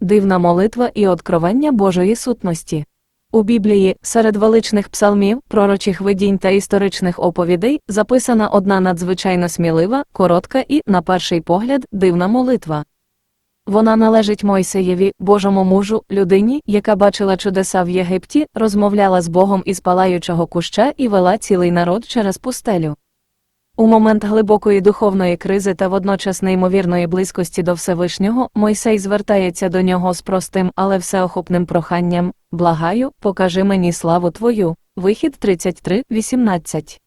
Дивна молитва і откровення Божої сутності. У Біблії, серед величних псалмів, пророчих видінь та історичних оповідей, записана одна надзвичайно смілива, коротка і, на перший погляд, дивна молитва. Вона належить Мойсеєві, Божому мужу, людині, яка бачила чудеса в Єгипті, розмовляла з Богом із палаючого куща і вела цілий народ через пустелю. У момент глибокої духовної кризи та водночас неймовірної близькості до Всевишнього Мойсей звертається до нього з простим, але всеохопним проханням Благаю, покажи мені славу Твою. Вихід 33.18.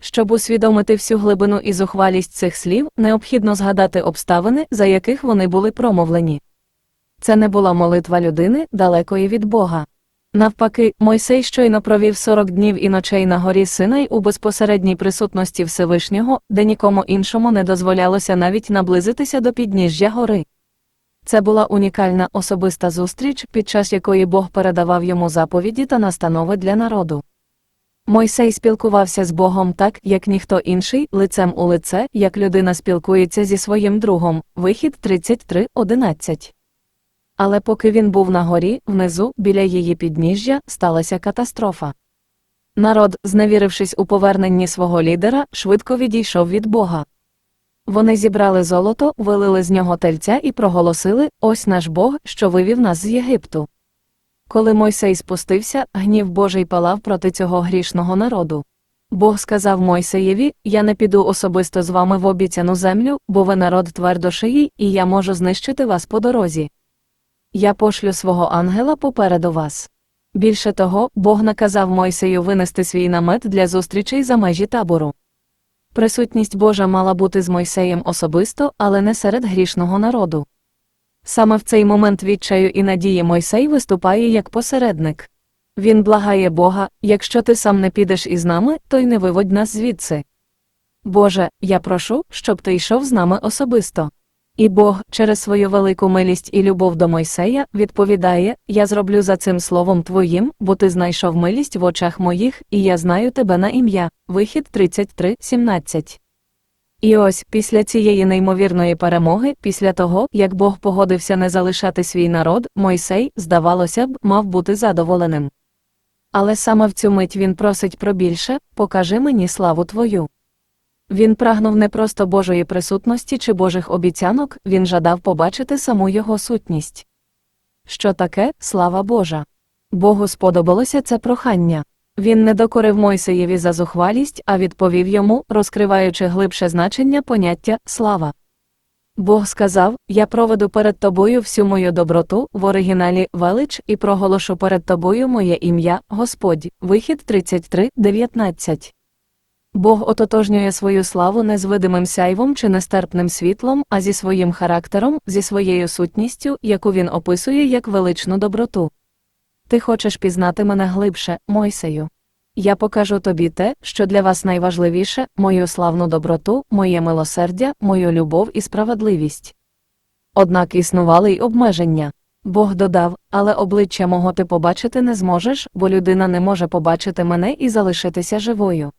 Щоб усвідомити всю глибину і зухвалість цих слів, необхідно згадати обставини, за яких вони були промовлені. Це не була молитва людини, далекої від Бога. Навпаки, Мойсей щойно провів 40 днів і ночей на горі Синай у безпосередній присутності Всевишнього, де нікому іншому не дозволялося навіть наблизитися до підніжжя гори. Це була унікальна особиста зустріч, під час якої Бог передавав йому заповіді та настанови для народу. Мойсей спілкувався з Богом так, як ніхто інший, лицем у лице, як людина спілкується зі своїм другом. Вихід 33.11. Але поки він був на горі, внизу, біля її підніжжя, сталася катастрофа. Народ, зневірившись у поверненні свого лідера, швидко відійшов від Бога. Вони зібрали золото, вилили з нього тельця і проголосили Ось наш Бог, що вивів нас з Єгипту. Коли Мойсей спустився, гнів Божий палав проти цього грішного народу. Бог сказав Мойсеєві: Я не піду особисто з вами в обіцяну землю, бо ви народ твердошиїй, і я можу знищити вас по дорозі. Я пошлю свого ангела попереду вас. Більше того, Бог наказав Мойсею винести свій намет для зустрічей за межі табору. Присутність Божа мала бути з Мойсеєм особисто, але не серед грішного народу. Саме в цей момент відчаю і надії Мойсей виступає як посередник. Він благає Бога, якщо ти сам не підеш із нами, то й не виводь нас звідси. Боже, я прошу, щоб ти йшов з нами особисто. І Бог, через свою велику милість і любов до Мойсея, відповідає: Я зроблю за цим словом твоїм, бо ти знайшов милість в очах моїх, і я знаю тебе на ім'я. Вихід 33.17. І ось, після цієї неймовірної перемоги, після того, як Бог погодився не залишати свій народ, Мойсей, здавалося б, мав бути задоволеним. Але саме в цю мить він просить про більше покажи мені славу твою. Він прагнув не просто Божої присутності чи Божих обіцянок, він жадав побачити саму його сутність. Що таке слава Божа? Богу сподобалося це прохання. Він не докорив Мойсеєві за зухвалість, а відповів йому, розкриваючи глибше значення поняття слава. Бог сказав: Я проведу перед тобою всю мою доброту в оригіналі велич і проголошу перед тобою моє ім'я, Господь. Вихід 33.19. Бог ототожнює свою славу не з видимим сяйвом чи нестерпним світлом, а зі своїм характером, зі своєю сутністю, яку він описує як величну доброту. Ти хочеш пізнати мене глибше, Мойсею. Я покажу тобі те, що для вас найважливіше мою славну доброту, моє милосердя, мою любов і справедливість. Однак існували й обмеження. Бог додав, але обличчя мого ти побачити не зможеш, бо людина не може побачити мене і залишитися живою.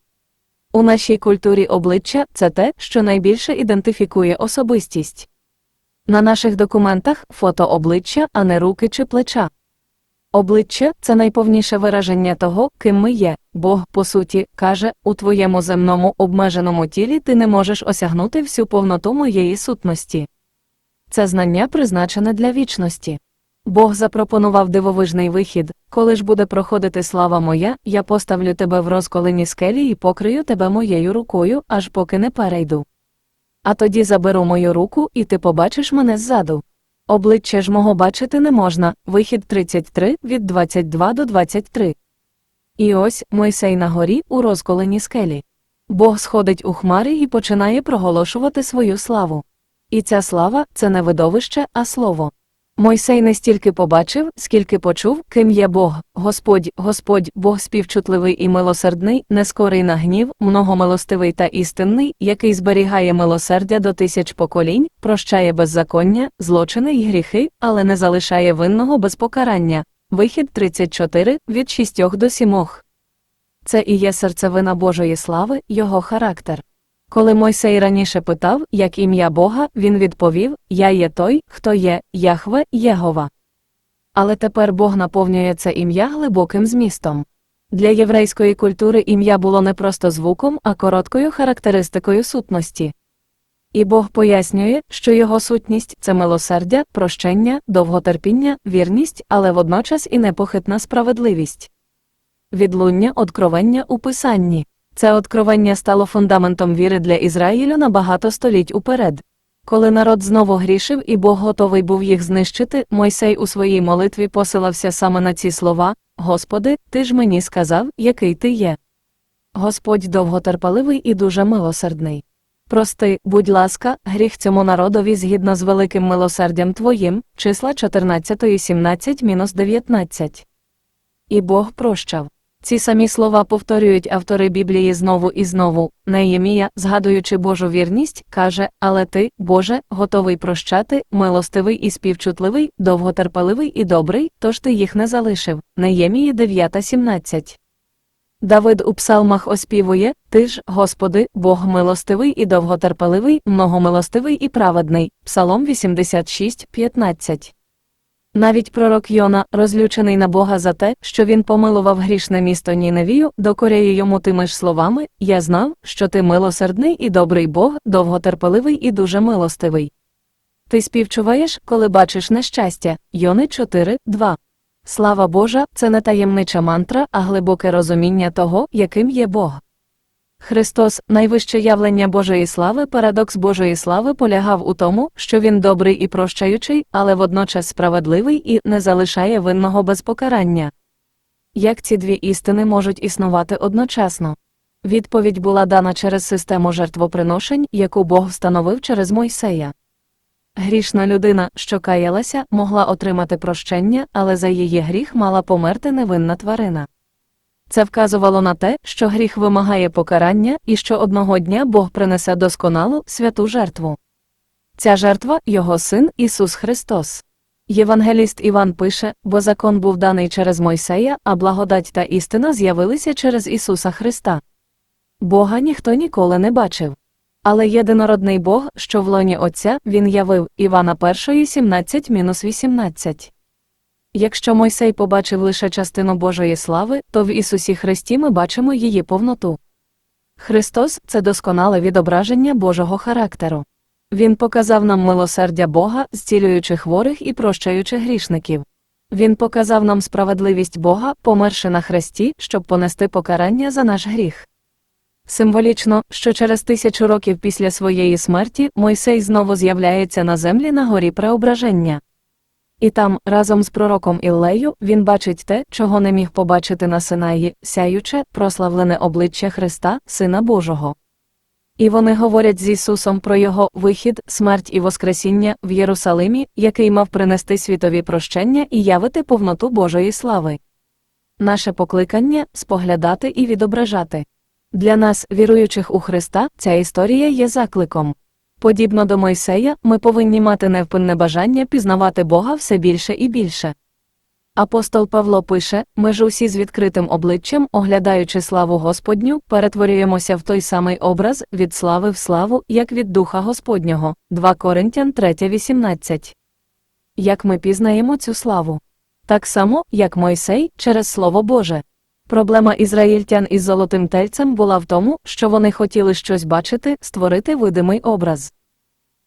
У нашій культурі обличчя це те, що найбільше ідентифікує особистість. На наших документах фото обличчя, а не руки чи плеча. Обличчя це найповніше вираження того, ким ми є. Бог, по суті, каже, у твоєму земному обмеженому тілі ти не можеш осягнути всю повноту моєї сутності. Це знання призначене для вічності. Бог запропонував дивовижний вихід коли ж буде проходити слава моя, я поставлю тебе в розколені скелі і покрию тебе моєю рукою, аж поки не перейду. А тоді заберу мою руку, і ти побачиш мене ззаду. Обличчя ж мого бачити не можна, вихід 33 від 22 до 23. І ось Мойсей на горі у розколені скелі. Бог сходить у хмари і починає проголошувати свою славу. І ця слава це не видовище, а слово. Мойсей не стільки побачив, скільки почув, ким є Бог, Господь, Господь, Бог співчутливий і милосердний, нескорий на гнів, многомилостивий та істинний, який зберігає милосердя до тисяч поколінь, прощає беззаконня, злочини й гріхи, але не залишає винного без покарання. Вихід 34 від 6 до 7. Це і є серцевина Божої слави, його характер. Коли Мойсей раніше питав, як ім'я Бога, він відповів: Я є той, хто є, Яхве Єгова. Але тепер Бог наповнює це ім'я глибоким змістом. Для єврейської культури ім'я було не просто звуком, а короткою характеристикою сутності. І Бог пояснює, що його сутність це милосердя, прощення, довготерпіння, вірність, але водночас і непохитна справедливість. Відлуння откровення у Писанні. Це откровення стало фундаментом віри для Ізраїлю на багато століть уперед. Коли народ знову грішив і Бог готовий був їх знищити, Мойсей у своїй молитві посилався саме на ці слова Господи, ти ж мені сказав, який ти є. Господь довготерпеливий і дуже милосердний. Прости, будь ласка, гріх цьому народові згідно з великим милосердям Твоїм, числа 14 17-19. І Бог прощав. Ці самі слова повторюють автори Біблії знову і знову. Неємія, згадуючи Божу вірність, каже: Але ти, Боже, готовий прощати, милостивий і співчутливий, довготерпеливий і добрий, тож ти їх не залишив. Неємії 9.17. Давид у псалмах оспівує Ти ж, Господи, Бог милостивий і довготерпеливий, многомилостивий і праведний. Псалом 86.15. Навіть пророк Йона, розлючений на Бога за те, що він помилував грішне місто Ніневію, докоряє йому тими ж словами Я знав, що ти милосердний і добрий Бог, довготерпеливий і дуже милостивий. Ти співчуваєш, коли бачиш нещастя. Йони 4, 2. Слава Божа, це не таємнича мантра, а глибоке розуміння того, яким є Бог. Христос, найвище явлення Божої слави, парадокс Божої слави полягав у тому, що він добрий і прощаючий, але водночас справедливий і не залишає винного без покарання. Як ці дві істини можуть існувати одночасно? Відповідь була дана через систему жертвоприношень, яку Бог встановив через Мойсея. Грішна людина, що каялася, могла отримати прощення, але за її гріх мала померти невинна тварина. Це вказувало на те, що гріх вимагає покарання і що одного дня Бог принесе досконалу святу жертву. Ця жертва його син Ісус Христос. Євангеліст Іван пише, бо закон був даний через Мойсея, а благодать та істина з'явилися через Ісуса Христа. Бога ніхто ніколи не бачив. Але єдинородний Бог, що в лоні Отця, він явив Івана 1, 17-18. Якщо Мойсей побачив лише частину Божої слави, то в Ісусі Христі ми бачимо її повноту. Христос це досконале відображення Божого характеру. Він показав нам милосердя Бога, зцілюючи хворих і прощаючи грішників. Він показав нам справедливість Бога, померши на хресті, щоб понести покарання за наш гріх. Символічно, що через тисячу років після своєї смерті Мойсей знову з'являється на землі на горі преображення. І там, разом з пророком Іллею, він бачить те, чого не міг побачити на Синаї, сяюче, прославлене обличчя Христа, Сина Божого. І вони говорять з Ісусом про його вихід, смерть і Воскресіння в Єрусалимі, який мав принести світові прощення і явити повноту Божої слави. Наше покликання споглядати і відображати. Для нас, віруючих у Христа, ця історія є закликом. Подібно до Мойсея, ми повинні мати невпинне бажання пізнавати Бога все більше і більше. Апостол Павло пише ми ж усі з відкритим обличчям, оглядаючи славу Господню, перетворюємося в той самий образ від слави в славу, як від Духа Господнього. 2 Коринтян 3.18. Як ми пізнаємо цю славу? Так само, як Мойсей, через Слово Боже. Проблема ізраїльтян із золотим тельцем була в тому, що вони хотіли щось бачити, створити видимий образ.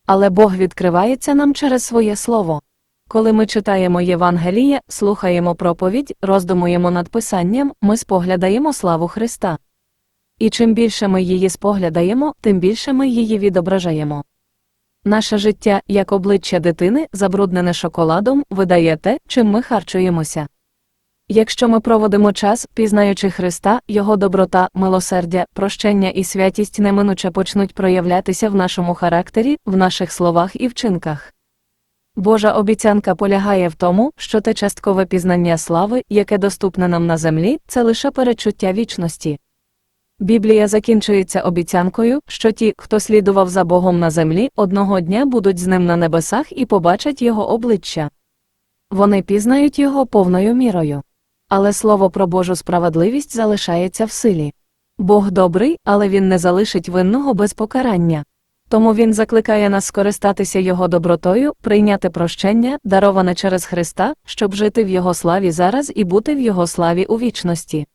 Але Бог відкривається нам через своє слово. Коли ми читаємо Євангеліє, слухаємо проповідь, роздумуємо над Писанням, ми споглядаємо славу Христа. І чим більше ми її споглядаємо, тим більше ми її відображаємо. Наше життя, як обличчя дитини, забруднене шоколадом, видає те, чим ми харчуємося. Якщо ми проводимо час, пізнаючи Христа, Його доброта, милосердя, прощення і святість неминуче почнуть проявлятися в нашому характері, в наших словах і вчинках. Божа обіцянка полягає в тому, що те часткове пізнання слави, яке доступне нам на землі, це лише перечуття вічності. Біблія закінчується обіцянкою, що ті, хто слідував за Богом на землі, одного дня будуть з ним на небесах і побачать його обличчя. Вони пізнають його повною мірою. Але слово про Божу справедливість залишається в силі. Бог добрий, але він не залишить винного без покарання. Тому він закликає нас скористатися його добротою, прийняти прощення, дароване через Христа, щоб жити в його славі зараз і бути в його славі у вічності.